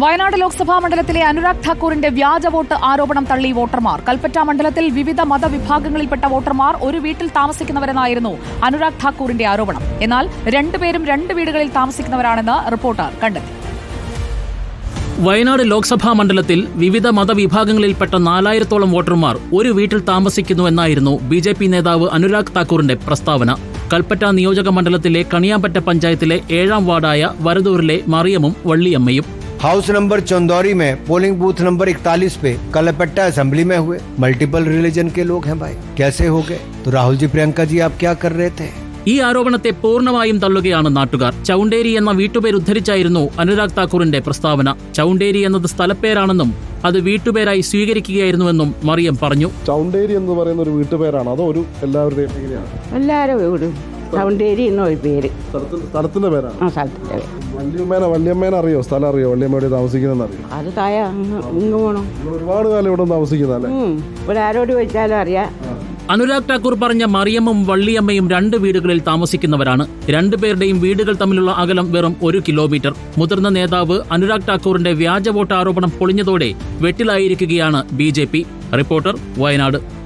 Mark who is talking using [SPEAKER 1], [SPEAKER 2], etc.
[SPEAKER 1] വയനാട് ലോക്സഭാ മണ്ഡലത്തിലെ അനുരാഗ് ഠാക്കൂറിന്റെ വ്യാജ വോട്ട് ആരോപണം തള്ളി വോട്ടർമാർ. കൽപ്പറ്റ മണ്ഡലത്തിൽ വിവിധ മതവിഭാഗങ്ങളിൽപ്പെട്ട വോട്ടർമാർ ഒരു വീട്ടിൽ താമസിക്കുന്നവരെന്നായിരുന്നു അനുരാഗ് ഠാക്കൂറിന്റെ ആരോപണം. എന്നാൽ രണ്ടുപേരും രണ്ട് വീടുകളിൽ താമസിക്കുന്നവരാണെന്ന് റിപ്പോർട്ടർ കണ്ടെത്തി.
[SPEAKER 2] വയനാട് ലോക്സഭാ മണ്ഡലത്തിൽ വിവിധ മതവിഭാഗങ്ങളിൽപ്പെട്ട നാലായിരത്തോളം വോട്ടർമാർ ഒരു വീട്ടിൽ താമസിക്കുന്നുവെന്നായിരുന്നു ബി ജെ പി നേതാവ് അനുരാഗ് താക്കൂറിന്റെ പ്രസ്താവന. കൽപ്പറ്റ നിയോജക മണ്ഡലത്തിലെ കണിയാമ്പറ്റ പഞ്ചായത്തിലെ ഏഴാം വാർഡായ വരദൂരിലെ മറിയമും വള്ളിയമ്മയും
[SPEAKER 3] हाउस नंबर चंदौरी में पोलिंग बूथ नंबर 41 पे कलपट्टा असेंबली में हुए मल्टीपल रिलीजन के लोग हैं भाई कैसे हो गए तो राहुल जी प्रियंका जी आप क्या कर रहे थे
[SPEAKER 2] ഈ ആരോപണത്തെ പൂർണ്ണമായും തള്ളുകയാണ് നാട്ടുകാർ ചൗണ്ടേരി എന്ന വീട്ടുപേര് ഉദ്ധരിച്ചായിരുന്നു അനുരാഗ് താക്കൂറിന്റെ പ്രസ്താവന ചൗണ്ടേരി എന്നത് സ്ഥലപ്പേരാണെന്നും അത് വീട്ടുപേരായി സ്വീകരിക്കുകയായിരുന്നുവെന്നും മറിയം പറഞ്ഞു
[SPEAKER 4] ചൗണ്ടേരി എന്ന് പറയുന്ന ഒരു വീട്ടുപേരാണ് അതോ ഒരു എല്ലാവരുടെയും എങ്ങനെയാണ്
[SPEAKER 5] എല്ലാവരും സൗണ്ടേരി എന്നൊരു പേര്.
[SPEAKER 4] സ്ഥലത്തിന് സ്ഥലത്തിന്റെ പേരാണ്?
[SPEAKER 5] ആ സ്ഥലത്തിന്റെ പേര്.
[SPEAKER 4] വല്യമ്മേനെ വല്യമ്മേനെ അറിയോ? സ്ഥലം അറിയോ? വല്യമ്മയുടെ താമസിക്കുന്ന താമസിക്കുന്നതെന്ന് അറിയോ?
[SPEAKER 5] അത് തായ ഇങ്ങ് പോകണം
[SPEAKER 4] നിങ്ങൾ ഒരുപാട് കാലം ഇവിടെ താമസിക്കുന്നതല്ലേ?
[SPEAKER 5] ഉം. ഇവിടെ ആരോട് ചോദിച്ചാലും അറിയാം.
[SPEAKER 2] അനുരാഗ് ഠാക്കൂർ പറഞ്ഞ മറിയമ്മും വള്ളിയമ്മയും രണ്ട് വീടുകളിൽ താമസിക്കുന്നവരാണ്. രണ്ടുപേരുടെയും വീടുകൾ തമ്മിലുള്ള അകലം വെറും ഒരു കിലോമീറ്റർ. മുതിർന്ന നേതാവ് അനുരാഗ് ഠാക്കൂറിന്റെ വ്യാജ വോട്ട് ആരോപണം പൊളിഞ്ഞതോടെ വെട്ടിലായിരിക്കുകയാണ് ബി റിപ്പോർട്ടർ വയനാട്.